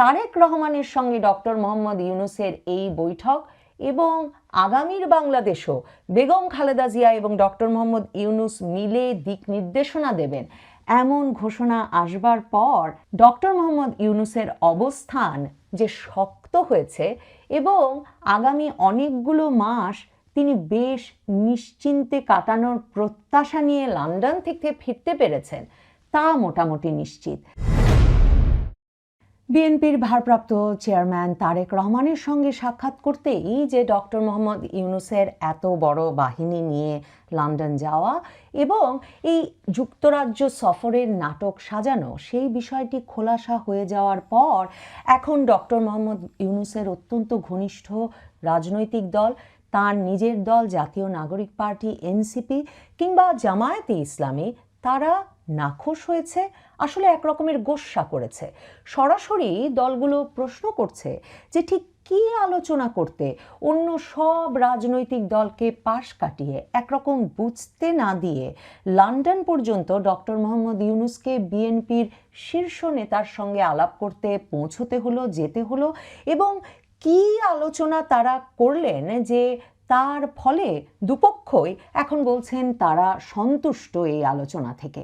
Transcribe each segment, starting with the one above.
তারেক রহমানের সঙ্গে ডক্টর মোহাম্মদ ইউনুসের এই বৈঠক এবং আগামীর বাংলাদেশও বেগম খালেদা জিয়া এবং ডক্টর মোহাম্মদ ইউনুস মিলে দিক নির্দেশনা দেবেন। এমন ঘোষণা আসবার পর ডক্টর মোহাম্মদ ইউনুসের অবস্থান যে শক্ত হয়েছে এবং আগামী অনেকগুলো মাস তিনি বেশ নিশ্চিন্তে কাটানোর প্রত্যাশা নিয়ে লন্ডন থেকে ফিরতে পেরেছেন, তা মোটামুটি নিশ্চিত। বিএনপির ভারপ্রাপ্ত চেয়ারম্যান তারেক রহমানের সঙ্গে সাক্ষাৎ করতেই যে ডক্টর মোহাম্মদ ইউনুসের এত বড় বাহিনী নিয়ে লন্ডন যাওয়া এবং এই যুক্তরাজ্য সফরের নাটক সাজানো, সেই বিষয়টি খোলাসা হয়ে যাওয়ার পর এখন ডক্টর মোহাম্মদ ইউনুসের অত্যন্ত ঘনিষ্ঠ রাজনৈতিক দল, তার নিজের দল জাতীয় নাগরিক পার্টি এনসিপি কিংবা জামায়াতে ইসলামী, তারা নাখোশ হয়েছে, আসলে এক রকমের গোস্বা করেছে। সরাসরি দলগুলো প্রশ্ন করছে যে ঠিক কী আলোচনা করতে অন্য সব রাজনৈতিক দলকে পাশ কাটিয়ে, একরকম বুঝতে না দিয়ে লন্ডন পর্যন্ত ডক্টর মোহাম্মদ ইউনুসকে বিএনপির শীর্ষ নেতার সঙ্গে আলাপ করতে, পৌঁছতে হলো, যেতে হলো এবং কি আলোচনা তারা করলেন যে তার ফলে দুপক্ষই এখন বলছেন তারা সন্তুষ্ট এই আলোচনা থেকে।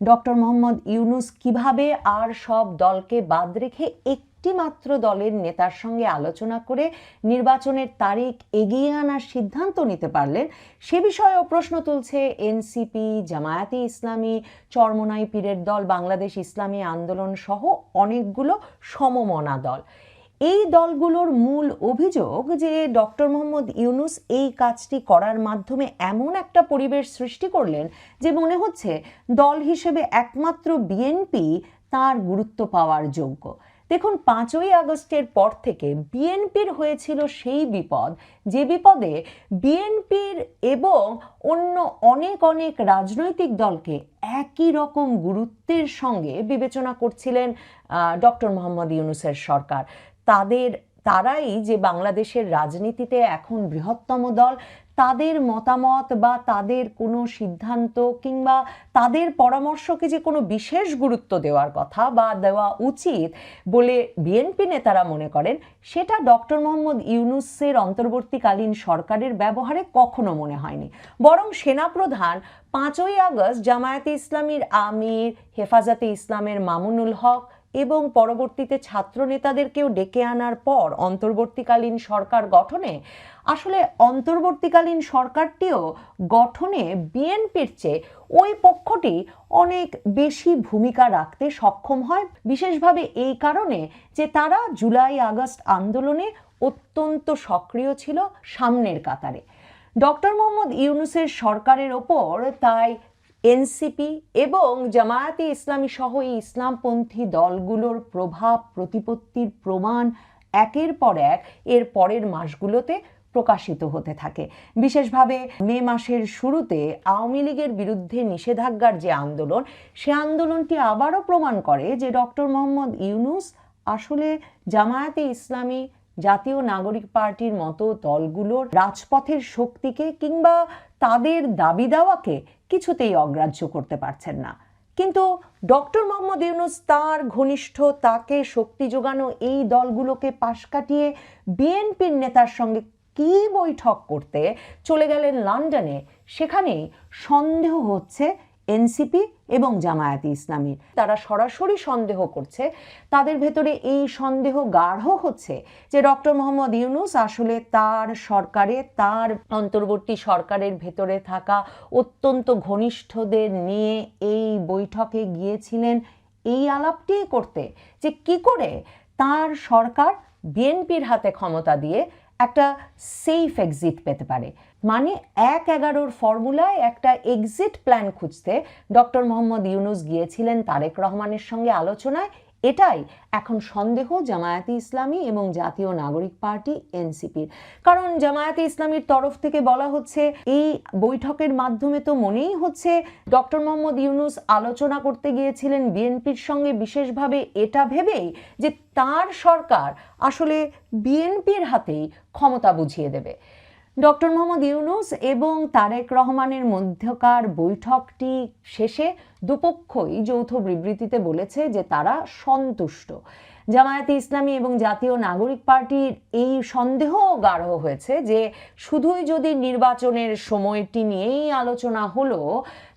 ডক্টর মোহাম্মদ ইউনুস কীভাবে আর সব দলকে বাদ রেখে একটি মাত্র দলের নেতার সঙ্গে আলোচনা করে নির্বাচনের তারিখ এগিয়ে আনার সিদ্ধান্ত নিতে পারলেন, সে বিষয়েও প্রশ্ন তুলছে এনসিপি, জামায়াতে ইসলামী, চরমনাই পীরের দল, বাংলাদেশ ইসলামী আন্দোলন সহ অনেকগুলো সমমনা দল। এই দলগুলোর মূল অভিযোগ যে ডক্টর মোহাম্মদ ইউনুস এই কাজটি করার মাধ্যমে এমন একটা পরিবেশ সৃষ্টি করলেন যে মনে হচ্ছে দল হিসেবে একমাত্র বিএনপি তার গুরুত্ব পাওয়ার যোগ্য। দেখুন, পাঁচই আগস্টের পর থেকে বিএনপির হয়েছিল সেই বিপদ, যে বিপদে বিএনপির এবং অন্য অনেক অনেক রাজনৈতিক দলকে একই রকম গুরুত্বের সঙ্গে বিবেচনা করছিলেন ডক্টর মোহাম্মদ ইউনুসের সরকার। তাদের, তারাই যে বাংলাদেশের রাজনীতিতে এখন বৃহত্তম দল, তাদের মতামত বা তাদের কোনো সিদ্ধান্ত কিংবা তাদের পরামর্শকে যে কোনো বিশেষ গুরুত্ব দেওয়ার কথা বা দেওয়া উচিত বলে বিএনপি নেতারা মনে করেন, সেটা ডক্টর মোহাম্মদ ইউনুসের অন্তর্বর্তীকালীন সরকারের ব্যবহারে কখনো মনে হয়নি। বরং সেনাপ্রধান পাঁচই আগস্ট জামায়াতে ইসলামীর আমির, হেফাজতে ইসলামের মামুনুল হক এবং পরবর্তীতে ছাত্র নেতাদেরকেও ডেকে আনার পর অন্তর্বর্তীকালীন সরকার গঠনে, আসলে অন্তর্বর্তীকালীন সরকারটিও গঠনে বিএনপির চেয়ে ওই পক্ষটি অনেক বেশি ভূমিকা রাখতে সক্ষম হয়। বিশেষভাবে এই কারণে যে তারা জুলাই আগস্ট আন্দোলনে অত্যন্ত সক্রিয় ছিল সামনের কাতারে। ডক্টর মোহাম্মদ ইউনুসের সরকারের ওপর তাই এনসিপি এবং জামায়াতে ইসলামী সহ এই ইসলামপন্থী দলগুলোর প্রভাব, প্রতিপত্তির প্রমাণ একের পর এক এর পরের মাসগুলোতে প্রকাশিত হতে থাকে। বিশেষভাবে মে মাসের শুরুতে আওয়ামী লীগের বিরুদ্ধে নিষেধাজ্ঞার যে আন্দোলন, সে আন্দোলনটি আবারও প্রমাণ করে যে ডক্টর মোহাম্মদ ইউনুস আসলে জামায়াতে ইসলামী জাতীয় নাগরিক পার্টির মতো দলগুলোর রাজপথের শক্তিকে কিংবা তাদের দাবি দাওয়াকে কিছুতেই অগ্রাহ্য করতে পারছেন না। কিন্তু ডক্টর মোহাম্মদ ইউনুস তার ঘনিষ্ঠ, তাকে শক্তি যোগানো এই দলগুলোকে পাশ কাটিয়ে বিএনপির নেতার সঙ্গে কি বৈঠক করতে চলে গেলেন লন্ডনে, সেখানেই সন্দেহ হচ্ছে এনসিপি এবং জামায়াতি ইসলামীর। তারা সরাসরি সন্দেহ করছে। তাদের ভেতরে এই সন্দেহ গাঢ় হচ্ছে যে ডক্টর মোহাম্মদ ইউনুস আসলে তার সরকারে, তার অন্তর্বর্তী সরকারের ভেতরে থাকা অত্যন্ত ঘনিষ্ঠদের নিয়ে এই বৈঠকে গিয়েছিলেন এই আলাপটি করতে যে কি করে তার সরকার বিএনপির হাতে ক্ষমতা দিয়ে একটা সেফ এক্সিট পেতে পারে। মানে এক এগারোর ফর্মুলায় একটা এক্সিট প্ল্যান খুঁজতে ডক্টর মোহাম্মদ ইউনুস গিয়েছিলেন তারেক রহমানের সঙ্গে আলোচনায় এটাই এখন সন্দেহ জামায়াতে ইসলামী এবং জাতীয় নাগরিক পার্টি এনসিপির। কারণ জামায়াতে ইসলামীর তরফ থেকে বলা হচ্ছে, এই বৈঠকের মাধ্যমে তো মনেই হচ্ছে, ডক্টর মোহাম্মদ ইউনুস আলোচনা করতে গিয়েছিলেন বিএনপির সঙ্গে বিশেষভাবে। এটা ভেবেই যে তার সরকার আসলে বিএনপির হাতেই ক্ষমতা বুঝিয়ে দেবে। ডক্টর মোহাম্মদ ইউনুস এবং তারেক রহমানের মধ্যকার বৈঠকটি শেষে দুপক্ষই যৌথ বিবৃতিতে বলেছে যে তারা সন্তুষ্ট। জামায়াতে ইসলামী এবং জাতীয় নাগরিক পার্টির এই সন্দেহ গাঢ় হয়েছে যে শুধুই যদি নির্বাচনের সময়টি নিয়েই আলোচনা হলো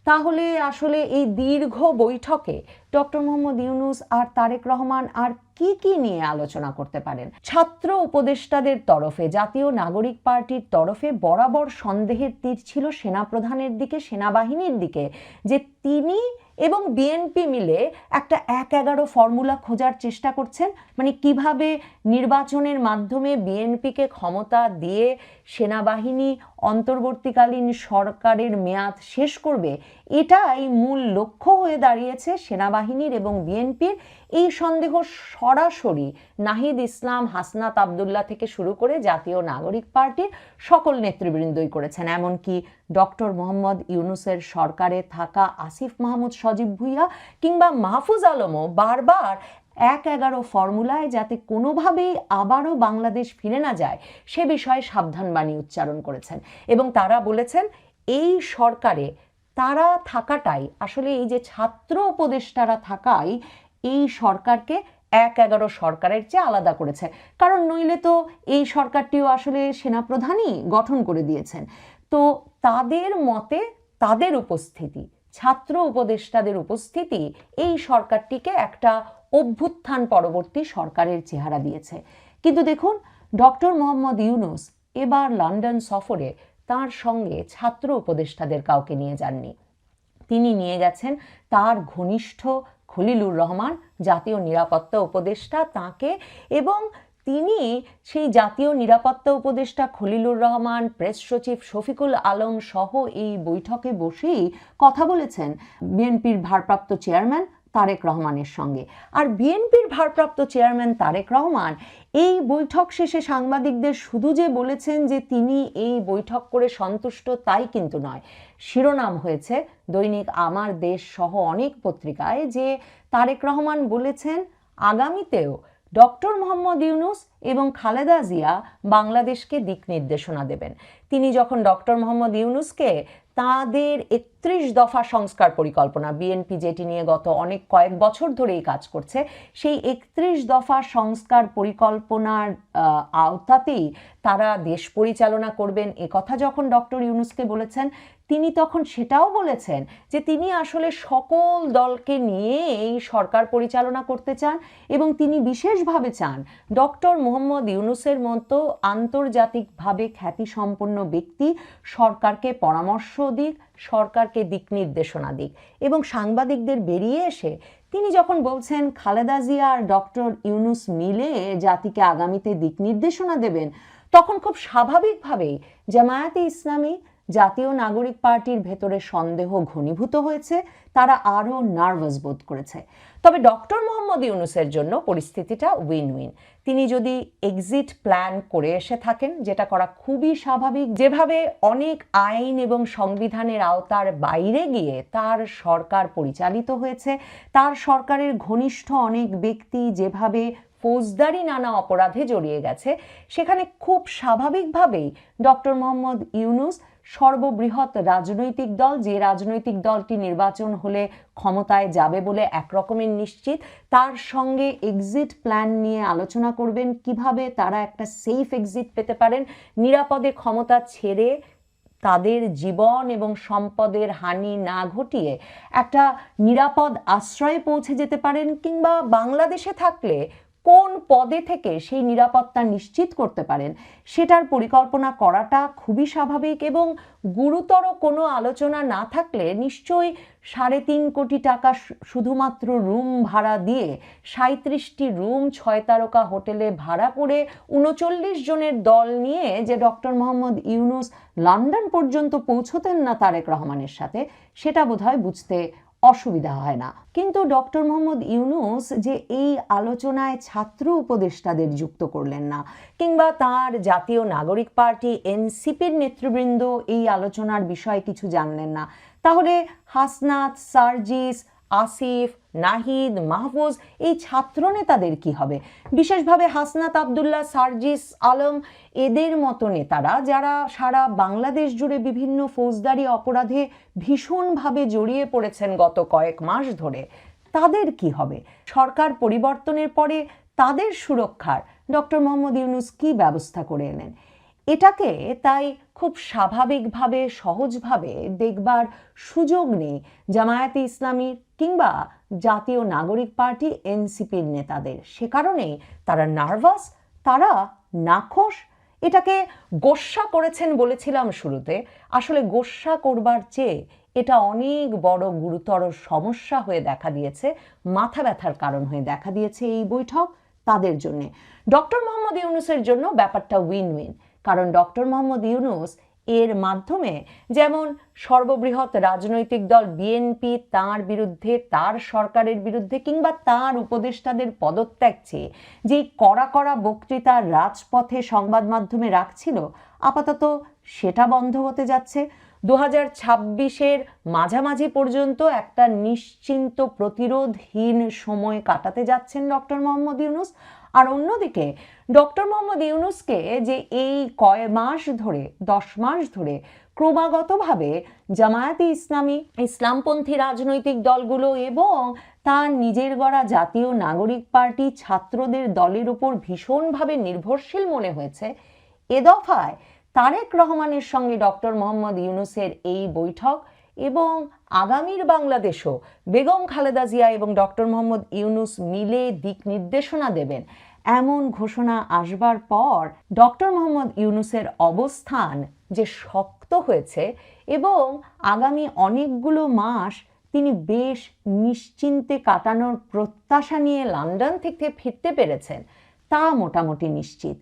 তাহলে আসলে এই দীর্ঘ বৈঠকে ডক্টর মোহাম্মদ ইউনুস আর তারেক রহমান আর কি কি নিয়ে আলোচনা করতে পারেন? ছাত্র উপদেষ্টাদের তরফে, জাতীয় নাগরিক পার্টির তরফে বরাবর সন্দেহের তীর ছিল সেনাপ্রধানের দিকে, সেনাবাহিনীর দিকে, যে তিনি এবং বিএনপি মিলে একটা এক এগারো ফর্মুলা খোঁজার চেষ্টা করছেন। মানে কীভাবে নির্বাচনের মাধ্যমে বিএনপিকে ক্ষমতা দিয়ে সেনাবাহিনী অন্তর্বর্তীকালীন সরকারের মেয়াদ শেষ করবে, এটাই মূল লক্ষ্য হয়ে দাঁড়িয়েছে সেনাবাহিনীর এবং বিএনপির এই সন্দেহ সরাসরি নাহিদ ইসলাম হাসনাত আবদুল্লাহ থেকে শুরু করে জাতীয় নাগরিক পার্টির সকল নেতৃবৃন্দই করেছেন। এমনকি ডক্টর মোহাম্মদ ইউনুসের সরকারে থাকা আসিফ মাহমুদ, সজীব ভুইয়া কিংবা মাহফুজ আলমও বারবার এক এগারো ফর্মুলায় যাতে কোনোভাবেই আবারও বাংলাদেশ ফিরে না যায়, সে বিষয়ে সাবধানবাণী উচ্চারণ করেছেন। এবং তারা বলেছেন, এই সরকারে তারা থাকাটাই, আসলে এই যে ছাত্র উপদেষ্টারা থাকাই এই সরকারকে এক এগারো সরকারের চেয়ে আলাদা করেছে। কারণ নইলে তো এই সরকারটিও আসলে সেনাপ্রধানই গঠন করে দিয়েছেন। তো তাদের মতে তাদের উপস্থিতি, ছাত্র উপদেষ্টাদের উপস্থিতি এই সরকারটিকে একটা অভ্যুত্থান পরবর্তী সরকারের চেহারা দিয়েছে। কিন্তু দেখুন, ডক্টর মোহাম্মদ ইউনুস এবার লন্ডন সফরে তার সঙ্গে ছাত্র উপদেষ্টাদের কাউকে নিয়ে যাননি। তিনি নিয়ে গেছেন তার ঘনিষ্ঠ খলিলুর রহমান, জাতীয় নিরাপত্তা উপদেষ্টা তাকে এবং তিনি সেই জাতীয় নিরাপত্তা উপদেষ্টা খলিলুর রহমান, প্রেস সচিব শফিকুল আলম সহ এই বৈঠকে বসেই কথা বলেছেন বিএনপির ভারপ্রাপ্ত চেয়ারম্যান তারেক রহমানের সঙ্গে। আর বিএনপির ভারপ্রাপ্ত চেয়ারম্যান তারেক রহমান এই বৈঠক শেষে সাংবাদিকদের শুধু যে বলেছেন যে তিনি এই বৈঠক করে সন্তুষ্ট তাই কিন্তু নয়। শিরোনাম হয়েছে দৈনিক আমার দেশ সহ অনেক পত্রিকায় যে তারেক রহমান বলেছেন, আগামীতেও ডক্টর মোহাম্মদ ইউনুস এবং খালেদা জিয়া বাংলাদেশকে দিক নির্দেশনা দেবেন। তিনি যখন ডক্টর মোহাম্মদ ইউনুসকে তাদের একত্রিশ দফা সংস্কার পরিকল্পনা, বিএনপি যেটি নিয়ে গত অনেক কয়েক বছর ধরেই কাজ করছে, সেই একত্রিশ দফা সংস্কার পরিকল্পনার আওতাতেই তারা দেশ পরিচালনা করবেন। কথা যখন ডক্টর ইউনুসকে বলেছেন তিনি তখন সেটাও বলেছেন যে তিনি আসলে সকল দলকে নিয়ে এই সরকার পরিচালনা করতে চান এবং তিনি বিশেষভাবে চান ডক্টর মোহাম্মদ ইউনুসের মতো আন্তর্জাতিকভাবে খ্যাতিসম্পন্ন ব্যক্তি সরকারকে পরামর্শ দিক, সরকারকে দিক নির্দেশনা দিক এবং সাংবাদিকদের বেরিয়ে এসে তিনি যখন বলছেন, খালেদা জিয়া আর ডক্টর ইউনুস মিলে জাতিকে আগামীতে দিক নির্দেশনা দেবেন, তখন খুব স্বাভাবিকভাবেই জামায়াতে ইসলামী জাতীয় নাগরিক পার্টির ভেতরে সন্দেহ ঘনীভূত হয়েছে, তারা আরও নার্ভাস বোধ করেছে। তবে ডক্টর মোহাম্মদ ইউনুসের জন্য পরিস্থিতিটা উইন উইন তিনি যদি এক্সিট প্ল্যান করে এসে থাকেন, যেটা করা খুবই স্বাভাবিক, যেভাবে অনেক আইন এবং সংবিধানের আওতার বাইরে গিয়ে তার সরকার পরিচালিত হয়েছে, তার সরকারের ঘনিষ্ঠ অনেক ব্যক্তি যেভাবে ফৌজদারি নানা অপরাধে জড়িয়ে গেছে, সেখানে খুব স্বাভাবিকভাবেই ডক্টর মোহাম্মদ ইউনুস সর্ববৃহৎ রাজনৈতিক দল, যে রাজনৈতিক দলটি নির্বাচন হলে ক্ষমতায় যাবে বলে একরকমের নিশ্চিত, তার সঙ্গে এক্সিট প্ল্যান নিয়ে আলোচনা করবেন। কীভাবে তারা একটা সেফ এক্সিট পেতে পারেন? নিরাপদে ক্ষমতা ছেড়ে তাদের জীবন এবং সম্পদের হানি না ঘটিয়ে একটা নিরাপদ আশ্রয়ে পৌঁছে যেতে পারেন, কিংবা বাংলাদেশে থাকলে কোন পদে থেকে সেই নিরাপত্তা নিশ্চিত করতে পারেন, সেটার পরিকল্পনা করাটা খুবই স্বাভাবিক এবং গুরুতর কোনো আলোচনা না থাকলে নিশ্চয়ই সাড়ে তিন কোটি টাকা শুধুমাত্র রুম ভাড়া দিয়ে সাঁত্রিশটি রুম ছয় তারকা হোটেলে ভাড়া করে উনচল্লিশ জনের দল নিয়ে যে ডক্টর মোহাম্মদ ইউনুস লন্ডন পর্যন্ত পৌঁছতেন না তারেক রহমানের সাথে, সেটা বোধহয় বুঝতে অসুবিধা হয় না। কিন্তু ডক্টর মোহাম্মদ ইউনুস যে এই আলোচনায় ছাত্র উপদেষ্টাদের যুক্ত করলেন না, কিংবা তার জাতীয় নাগরিক পার্টি এনসিপির নেতৃবৃন্দ এই আলোচনার বিষয়ে কিছু জানলেন না, তাহলে হাসনাত, সার্জিস, আসিফ নাহিদ, মাহফুজ, এই ছাত্র নেতাদের কি হবে? বিশেষভাবে হাসনাত আবদুল্লাহ, সার্জিস আলম, এদের মতো নেতারা যারা সারা বাংলাদেশ জুড়ে বিভিন্ন ফৌজদারি অপরাধে ভীষণভাবে জড়িয়ে পড়েছেন গত কয়েক মাস ধরে, তাদের কি হবে? সরকার পরিবর্তনের পরে তাদের সুরক্ষার ডক্টর মোহাম্মদ ইউনুস কি ব্যবস্থা করে এলেন? এটাকে তাই খুব স্বাভাবিকভাবে, সহজভাবে দেখবার সুযোগ নেই জামায়াতে ইসলামীর কিংবা জাতীয় নাগরিক পার্টি, এনসিপির নেতাদের। সে কারণেই তারা নার্ভাস, তারা নাখোশ। এটাকে গোস্বা করেছেন বলেছিলাম শুরুতে। আসলে গোস্বা করবার চেয়ে এটা অনেক বড় গুরুতর সমস্যা হয়ে দেখা দিয়েছে, মাথা ব্যথার কারণ হয়ে দেখা দিয়েছে এই বৈঠক তাদের জন্যে। ডক্টর মোহাম্মদ ইউনুসের জন্য ব্যাপারটা উইন উইন কারণ ডক্টর মোহাম্মদ ইউনুস এর মাধ্যমে যেমন সর্ববৃহৎ রাজনৈতিক দল বিএনপি তার বিরুদ্ধে, তার সরকারের বিরুদ্ধে কিংবা তার উপদেষ্টাদের পদত্যাগ চেয়ে যেই কড়া কড়া বক্তৃতা রাজপথে সংবাদ মাধ্যমে রাখছিল, আপাতত সেটা বন্ধ হতে যাচ্ছে। দু হাজার ছাব্বিশের মাঝামাঝি পর্যন্ত একটা নিশ্চিন্ত প্রতিরোধহীন সময় কাটাতে যাচ্ছেন ডক্টর মোহাম্মদ ইউনুস। আর অন্যদিকে ডক্টর মোহাম্মদ ইউনুসকে যে এই কয় মাস ধরে, দশ মাস ধরে ক্রমাগতভাবে জামায়াতে ইসলামী, ইসলামপন্থী রাজনৈতিক দলগুলো এবং তার নিজের গড়া জাতীয় নাগরিক পার্টি ছাত্রদের দলের উপর ভীষণভাবে নির্ভরশীল মনে হয়েছে। এ দফায় তারেক রহমানের সঙ্গে ডক্টর মোহাম্মদ ইউনুসের এই বৈঠক এবং আগামীর বাংলাদেশও বেগম খালেদা জিয়া এবং ডক্টর মোহাম্মদ ইউনুস মিলে দিক নির্দেশনা দেবেন। এমন ঘোষণা আসবার পর ডক্টর মোহাম্মদ ইউনুসের অবস্থান যে শক্ত হয়েছে এবং আগামী অনেকগুলো মাস তিনি বেশ নিশ্চিন্তে কাটানোর প্রত্যাশা নিয়ে লন্ডন থেকে ফিরতে পেরেছেন, তা মোটামুটি নিশ্চিত।